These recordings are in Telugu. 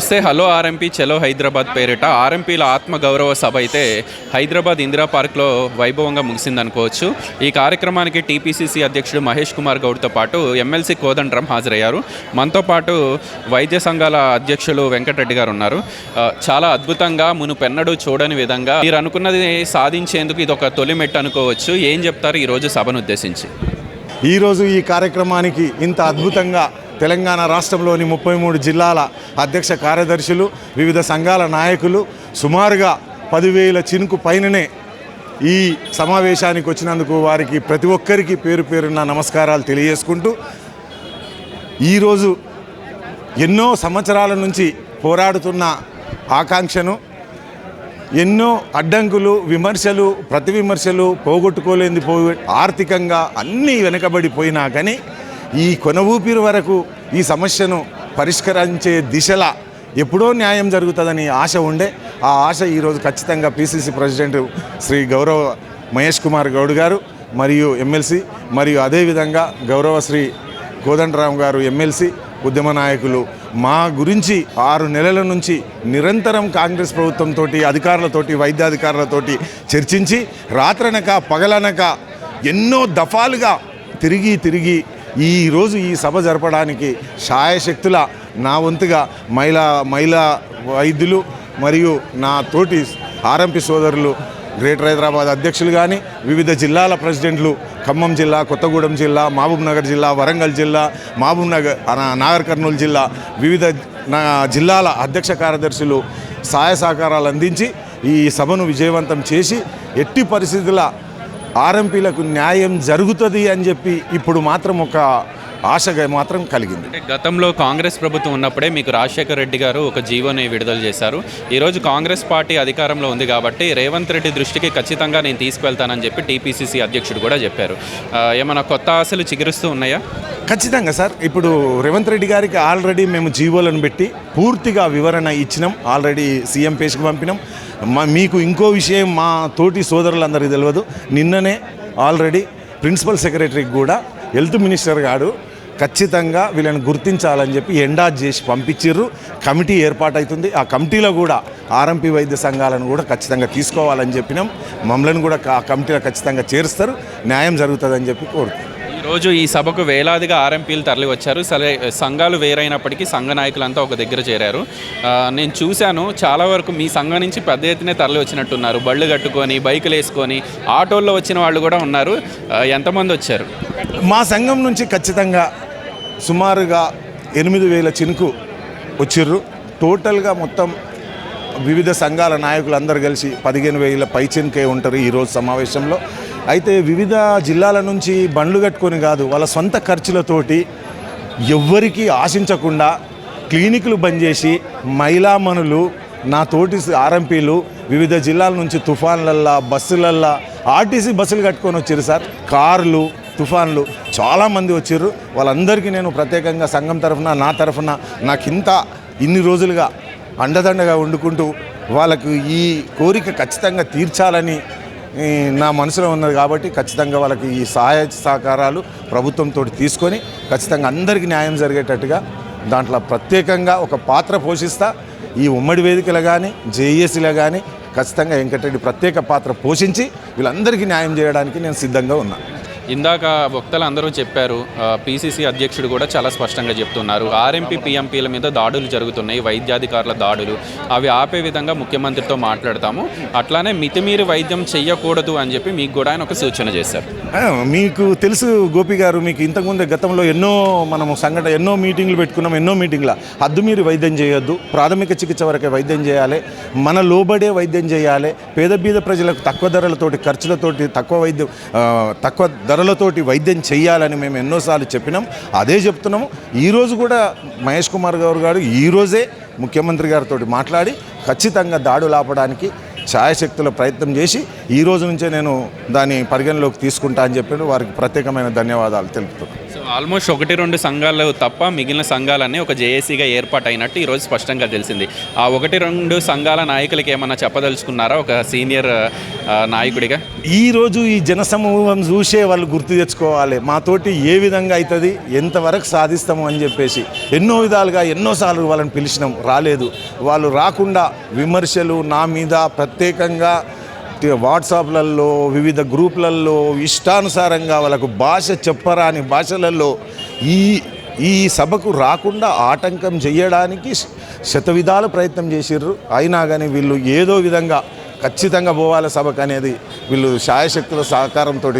నమస్తే హలో ఆర్ఎంపీ చలో హైదరాబాద్ పేరిట ఆర్ఎంపీల ఆత్మగౌరవ సభ అయితే హైదరాబాద్ ఇందిరా పార్క్లో వైభవంగా ముగిసిందనుకోవచ్చు. ఈ కార్యక్రమానికి టీపీసీసీ అధ్యక్షుడు మహేష్ కుమార్ గౌడ్తో పాటు ఎమ్మెల్సీ కోదండరాం హాజరయ్యారు. మనతో పాటు వైద్య సంఘాల అధ్యక్షులు వెంకటరెడ్డి గారు ఉన్నారు. చాలా అద్భుతంగా మునుపెన్నడూ చూడని విధంగా మీరు అనుకున్నది సాధించేందుకు ఇది ఒక తొలిమెట్టు అనుకోవచ్చు. ఏం చెప్తారు ఈరోజు సభను ఉద్దేశించి? ఈరోజు ఈ కార్యక్రమానికి ఇంత అద్భుతంగా తెలంగాణ రాష్ట్రంలోని ముప్పై మూడు జిల్లాల అధ్యక్ష కార్యదర్శులు వివిధ సంఘాల నాయకులు సుమారుగా పదివేల చినుకు పైననే ఈ సమావేశానికి వచ్చినందుకు వారికి ప్రతి ఒక్కరికి పేరు పేరున్న నమస్కారాలు తెలియజేసుకుంటూ ఈరోజు ఎన్నో సంవత్సరాల నుంచి పోరాడుతున్న ఆకాంక్షను ఎన్నో అడ్డంకులు విమర్శలు ప్రతి విమర్శలు పోగొట్టుకోలేంది పో ఆర్థికంగా అన్నీ వెనకబడిపోయినా కానీ ఈ కొన ఊపిరి వరకు ఈ సమస్యను పరిష్కరించే దిశలా ఎప్పుడో న్యాయం జరుగుతుందని ఆశ ఉండే ఆ ఆశ ఈరోజు ఖచ్చితంగా పిసిసి ప్రెసిడెంట్ శ్రీ గౌరవ మహేష్ కుమార్ గౌడ్ గారు మరియు ఎమ్మెల్సీ మరియు అదేవిధంగా గౌరవ శ్రీ కోదండరాం గారు ఎమ్మెల్సీ ఉద్యమ నాయకులు మా గురించి ఆరు నెలల నుంచి నిరంతరం కాంగ్రెస్ ప్రభుత్వంతో అధికారులతోటి వైద్యాధికారులతోటి చర్చించి రాత్రనక పగలనక ఎన్నో దఫాలుగా తిరిగి తిరిగి ఈరోజు ఈ సభ జరపడానికి శాయశక్తుల నా వంతుగా మహిళా మహిళా వైద్యులు మరియు నా తోటి ఆర్ఎంపి సోదరులు గ్రేటర్ హైదరాబాద్ అధ్యక్షులు కానీ వివిధ జిల్లాల ప్రెసిడెంట్లు ఖమ్మం జిల్లా కొత్తగూడెం జిల్లా మహబూబ్ నగర్ జిల్లా వరంగల్ జిల్లా మహబూబ్ నగర్ నాగర్ కర్నూలు జిల్లా వివిధ నా జిల్లాల అధ్యక్ష కార్యదర్శులు సహాయ సహకారాలు అందించి ఈ సభను విజయవంతం చేసి ఎట్టి పరిస్థితుల ఆర్ఎంపీలకు న్యాయం జరుగుతుంది అని చెప్పి ఇప్పుడు మాత్రం ఒక ఆశగా మాత్రం కలిగింది. గతంలో కాంగ్రెస్ ప్రభుత్వం ఉన్నప్పుడే మీకు రాజశేఖర రెడ్డి గారు ఒక జీవోని విడుదల చేశారు. ఈరోజు కాంగ్రెస్ పార్టీ అధికారంలో ఉంది కాబట్టి రేవంత్ రెడ్డి దృష్టికి ఖచ్చితంగా నేను తీసుకువెళ్తానని చెప్పి టీపీసీసీ అధ్యక్షుడు కూడా చెప్పారు. ఏమైనా కొత్త ఆశలు చిగురుస్తూ ఉన్నాయా? ఖచ్చితంగా సార్. ఇప్పుడు రేవంత్ రెడ్డి గారికి ఆల్రెడీ మేము జీవోలను పెట్టి పూర్తిగా వివరణ ఇచ్చినాం. ఆల్రెడీ సీఎం పేజ్కి పంపినాం. మా మీకు ఇంకో విషయం మా తోటి సోదరులందరికీ తెలియదు. నిన్ననే ఆల్రెడీ ప్రిన్సిపల్ సెక్రటరీకి కూడా హెల్త్ మినిస్టర్ గారు ఖచ్చితంగా వీళ్ళని గుర్తించాలని చెప్పి ఎండా చేసి పంపించిర్రు. కమిటీ ఏర్పాటవుతుంది ఆ కమిటీలో కూడా ఆర్ఎంపీ వైద్య సంఘాలను కూడా ఖచ్చితంగా తీసుకోవాలని చెప్పినాం. మమ్మల్ని కూడా ఆ కమిటీలో ఖచ్చితంగా చేరుస్తారు. న్యాయం జరుగుతుందని చెప్పి కోరుతున్నాం. ఈరోజు ఈ సభకు వేలాదిగా ఆర్ఎంపీలు తరలి వచ్చారు సరే సంఘాలు వేరైనప్పటికీ సంఘ నాయకులంతా ఒక దగ్గర చేరారు. నేను చూశాను చాలా వరకు మీ సంఘం నుంచి పెద్ద ఎత్తునే తరలి వచ్చినట్టున్నారు బళ్ళు కట్టుకొని బైకులు వేసుకొని ఆటోల్లో వచ్చిన వాళ్ళు కూడా ఉన్నారు. ఎంతమంది వచ్చారు? మా సంఘం నుంచి ఖచ్చితంగా సుమారుగా ఎనిమిది వేల చినుకు వచ్చిర్రు. టోటల్గా మొత్తం వివిధ సంఘాల నాయకులు అందరు కలిసి పదిహేను వేల పై చినుకే ఉంటారు ఈరోజు సమావేశంలో. అయితే వివిధ జిల్లాల నుంచి బండ్లు కట్టుకొని కాదు వాళ్ళ సొంత ఖర్చులతోటి ఎవ్వరికీ ఆశించకుండా క్లినిక్లు బంద్ చేసి మహిళామణులు నా తోటి ఆర్ఎంపీలు వివిధ జిల్లాల నుంచి తుఫాన్లల్లా బస్సులల్లా ఆర్టీసీ బస్సులు కట్టుకొని వచ్చారు సార్. కార్లు తుఫాన్లు చాలామంది వచ్చారు. వాళ్ళందరికీ నేను ప్రత్యేకంగా సంఘం తరఫున నా తరఫున నాకు ఇంత ఇన్ని రోజులుగా అండదండగా వండుకుంటూ వాళ్ళకు ఈ కోరిక ఖచ్చితంగా తీర్చాలని నా మనసులో ఉన్నది కాబట్టి ఖచ్చితంగా వాళ్ళకి ఈ సహాయ సహకారాలు ప్రభుత్వంతో తీసుకొని ఖచ్చితంగా అందరికీ న్యాయం జరిగేటట్టుగా దాంట్లో ప్రత్యేకంగా ఒక పాత్ర పోషిస్తా. ఈ ఉమ్మడి వేదికలు కానీ జేఏసీలో కానీ ఖచ్చితంగా వెంకటరెడ్డి ప్రత్యేక పాత్ర పోషించి వీళ్ళందరికీ న్యాయం చేయడానికి నేను సిద్ధంగా ఉన్నాను ఇందాక వక్తలు అందరూ చెప్పారు పీసీసీ అధ్యక్షుడు కూడా చాలా స్పష్టంగా చెప్తున్నారు. ఆర్ఎంపీ పీఎంపీల మీద దాడులు జరుగుతున్నాయి వైద్యాధికారుల దాడులు. అవి ఆపే విధంగా ముఖ్యమంత్రితో మాట్లాడతాము. అట్లానే మితిమీరి వైద్యం చెయ్యకూడదు అని చెప్పి మీకు కూడా ఆయన ఒక సూచన చేశారు. మీకు తెలుసు గోపి గారు మీకు ఇంతకుముందే గతంలో ఎన్నో మనము సంఘటన ఎన్నో మీటింగ్లు పెట్టుకున్నాం ఎన్నో మీటింగ్ల. హద్దు మీరు వైద్యం చేయొద్దు ప్రాథమిక చికిత్స వరకే వైద్యం చేయాలి మన లోబడే వైద్యం చేయాలి పేద బీద ప్రజలకు తక్కువ ధరలతోటి ఖర్చులతోటి తక్కువ వైద్యం తక్కువ ధర ధరలతోటి వైద్యం చేయాలని మేము ఎన్నోసార్లు చెప్పినాం. అదే చెప్తున్నాము. ఈరోజు కూడా మహేష్ కుమార్ గారు గారు ఈరోజే ముఖ్యమంత్రి గారితో మాట్లాడి ఖచ్చితంగా దాడులు ఆపడానికి ఛాయశక్తుల ప్రయత్నం చేసి ఈ రోజు నుంచే నేను దాన్ని పరిగణలోకి తీసుకుంటా అని చెప్పి వారికి ప్రత్యేకమైన ధన్యవాదాలు తెలుపుతున్నాను ఆల్మోస్ట్ ఒకటి రెండు సంఘాలు తప్ప మిగిలిన సంఘాలన్నీ ఒక జేఏసీగా ఏర్పాటైనట్టు ఈరోజు స్పష్టంగా తెలిసింది. ఆ ఒకటి రెండు సంఘాల నాయకులకి ఏమన్నా చెప్పదలుచుకున్నారా? ఒక సీనియర్ నాయకుడిగా? ఈరోజు ఈ జనసమూహం చూసే వాళ్ళు గుర్తు తెచ్చుకోవాలి. మాతోటి ఏ విధంగా అవుతుంది ఎంతవరకు సాధిస్తాము అని చెప్పేసి. ఎన్నో విధాలుగా ఎన్నోసార్లు వాళ్ళని పిలిచినాం రాలేదు. వాళ్ళు రాకుండా విమర్శలు నా మీద ప్రత్యేకంగా వాట్సాప్లలో వివిధ గ్రూపులలో ఇష్టానుసారంగా వాళ్ళకు భాష చెప్పరాని భాషలలో ఈ ఈ సభకు రాకుండా ఆటంకం చేయడానికి శ- శతవిధాల ప్రయత్నం చేసిర్రు. అయినా కానీ వీళ్ళు ఏదో విధంగా ఖచ్చితంగా పోవాలి సభకు అనేది వీళ్ళు శాయశక్తుల సహకారంతో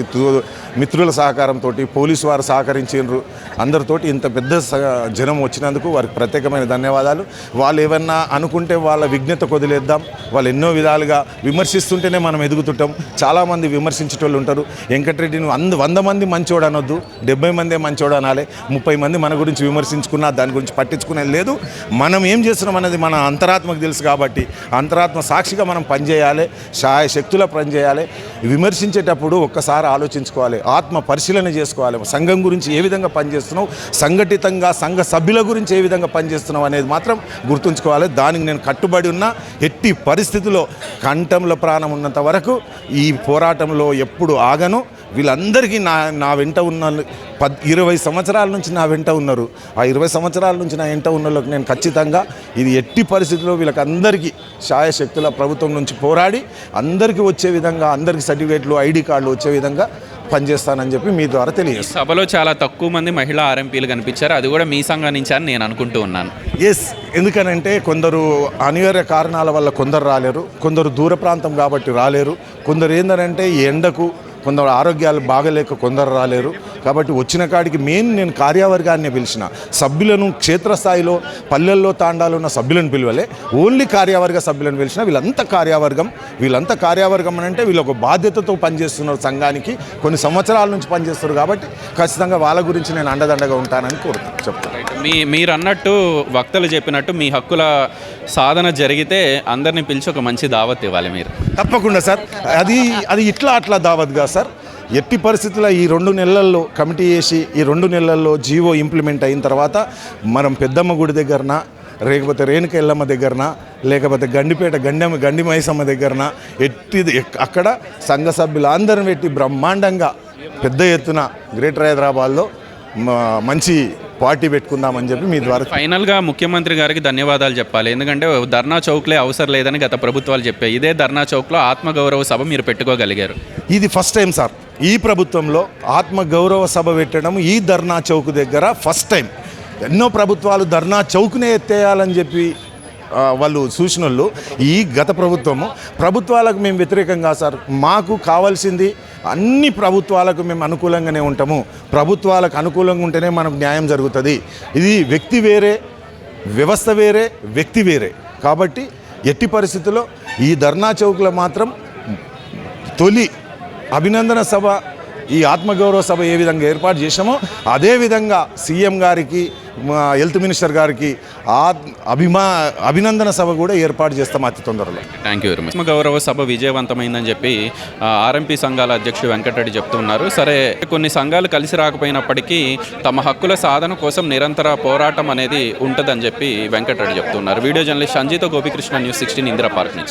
మిత్రుల సహకారంతో పోలీసు వారు సహకరించారు అందరితోటి ఇంత పెద్ద స- జనం వచ్చినందుకు వారికి ప్రత్యేకమైన ధన్యవాదాలు. వాళ్ళు ఏమన్నా అనుకుంటే వాళ్ళ విఘ్నత కొదిలేద్దాం. వాళ్ళు ఎన్నో విధాలుగా విమర్శిస్తుంటేనే మనం ఎదుగుతుంటాం. చాలామంది విమర్శించేటోళ్ళు ఉంటారు. వెంకటరెడ్డిని వంద వంద మంది మంచోడు అనొద్దు. డెబ్బై మందే మంచోడు అనాలి. ముప్పై మంది మన గురించి విమర్శించుకున్నా దాని గురించి పట్టించుకునేది లేదు. మనం ఏం చేస్తున్నాం అనేది మన అంతరాత్మకు తెలుసు కాబట్టి అంతరాత్మ సాక్షిగా మనం పనిచేయాలి. శాయ శక్తుల పనిచేయాలి విమర్శించేటప్పుడు ఒక్కసారి ఆలోచించుకోవాలి ఆత్మ పరిశీలన చేసుకోవాలి. సంఘం గురించి ఏ విధంగా పనిచేస్తున్నావు సంఘటితంగా సంఘ సభ్యుల గురించి ఏ విధంగా పనిచేస్తున్నావు అనేది మాత్రం గుర్తుంచుకోవాలి. దానికి నేను కట్టుబడి ఉన్న ఎట్టి పరిస్థితుల్లో కంఠంలో ప్రాణం ఉన్నంత వరకు ఈ పోరాటంలో ఎప్పుడు ఆగను. వీళ్ళందరికీ నా నా వెంట ఉన్న పద్ ఇరవై సంవత్సరాల నుంచి నా వెంట ఉన్నారు. ఆ ఇరవై సంవత్సరాల నుంచి నా వెంట ఉన్న వాళ్ళకి నేను ఖచ్చితంగా ఇది ఎట్టి పరిస్థితుల్లో వీళ్ళకి అందరికీ శాయశక్తుల ప్రభుత్వం నుంచి పోరాడి అందరికీ వచ్చే విధంగా అందరికీ సర్టిఫికేట్లు ఐడి కార్డులు వచ్చే విధంగా పనిచేస్తానని చెప్పి మీ ద్వారా తెలియజేస్తాను. సభలో చాలా తక్కువ మంది మహిళా ఆర్ఎంపీలు కనిపించారు. అది కూడా మీ సంఘం నుంచి అని నేను అనుకుంటూ ఉన్నాను. ఎస్ ఎందుకనంటే కొందరు అనివార్య కారణాల వల్ల కొందరు రాలేరు. కొందరు దూర ప్రాంతం కాబట్టి రాలేరు. కొందరు ఏంటంటే ఈ ఎండకు కొందరు ఆరోగ్యాలు బాగలేక కొందరు రాలేరు. కాబట్టి వచ్చిన కాడికి మెయిన్ నేను కార్యవర్గాన్ని పిలిచిన. సభ్యులను క్షేత్రస్థాయిలో పల్లెల్లో తాండాలు ఉన్న సభ్యులను పిలవలే. ఓన్లీ కార్యవర్గ సభ్యులను పిలిచిన వీళ్ళంతా కార్యవర్గం. వీళ్ళంతా కార్యవర్గం అని అంటే వీళ్ళు ఒక బాధ్యతతో పనిచేస్తున్నారు సంఘానికి కొన్ని సంవత్సరాల నుంచి పనిచేస్తారు కాబట్టి ఖచ్చితంగా వాళ్ళ గురించి నేను అండదండగా ఉంటానని కోరుతాను చెప్తాను మీ మీరు అన్నట్టు వక్తలు చెప్పినట్టు మీ హక్కుల సాధన జరిగితే అందరిని పిలిచి ఒక మంచి దావత్ ఇవ్వాలి మీరు. తప్పకుండా సార్. అది అది ఇట్లా అట్లా దావత్గా సార్. ఎట్టి పరిస్థితుల్లో ఈ రెండు నెలల్లో కమిటీ చేసి ఈ రెండు నెలల్లో జీవో ఇంప్లిమెంట్ అయిన తర్వాత మనం పెద్దమ్మ గుడి దగ్గరన లేకపోతే రేణుక ఎల్లమ్మ దగ్గరన లేకపోతే గండిపేట గండెమ్మ గండి మైసమ్మ దగ్గరన ఎట్టి అక్కడ సంఘ సభ్యులందరిని పెట్టి బ్రహ్మాండంగా పెద్ద ఎత్తున గ్రేటర్ హైదరాబాద్లో మంచి పార్టీ పెట్టుకుందామని చెప్పి మీ ద్వారా ఫైనల్గా ముఖ్యమంత్రి గారికి ధన్యవాదాలు చెప్పాలి. ఎందుకంటే ధర్నా చౌక్లే అవసరం లేదని గత ప్రభుత్వాలు చెప్పాయి. ఇదే ధర్నా చౌక్లో ఆత్మగౌరవ సభ మీరు పెట్టుకోగలిగారు. ఇది ఫస్ట్ టైం సార్. ఈ ప్రభుత్వంలో ఆత్మ గౌరవ సభ పెట్టడం ఈ ధర్నా చౌక్ దగ్గర ఫస్ట్ టైం. ఎన్నో ప్రభుత్వాలు ధర్నా చౌక్నే ఎత్తేయాలని చెప్పి వాళ్ళు సూచనలు ఈ గత ప్రభుత్వము ప్రభుత్వాలకు మేము వ్యతిరేకంగా సార్ మాకు కావాల్సింది అన్ని ప్రభుత్వాలకు మేము అనుకూలంగానే ఉంటాము. ప్రభుత్వాలకు అనుకూలంగా ఉంటేనే మనకు న్యాయం జరుగుతుంది. ఇది వ్యక్తి వేరే వ్యవస్థ వేరే వ్యక్తి వేరే. కాబట్టి ఎట్టి పరిస్థితుల్లో ఈ ధర్నా చౌక్లో మాత్రం తొలి అభినందన సభ ఈ ఆత్మగౌరవ సభ ఏ విధంగా ఏర్పాటు చేశామో అదే విధంగా సీఎం గారికి మా హెల్త్ మినిస్టర్ గారికి ఆ అభిమా అభినందన సభ కూడా ఏర్పాటు చేస్తాం అతి తొందరలో. థ్యాంక్ యూ వెరీ మచ్ ఆత్మగౌరవ సభ విజయవంతమైందని చెప్పి ఆర్ఎంపీ సంఘాల అధ్యక్షుడు వెంకటరెడ్డి చెప్తున్నారు. సరే కొన్ని సంఘాలు కలిసి రాకపోయినప్పటికీ తమ హక్కుల సాధన కోసం నిరంతర పోరాటం అనేది ఉంటుందని చెప్పి వెంకటరెడ్డి చెప్తున్నారు. Video journalist Sanjeetha Gopikrishna news sixteen Indira park నుంచి.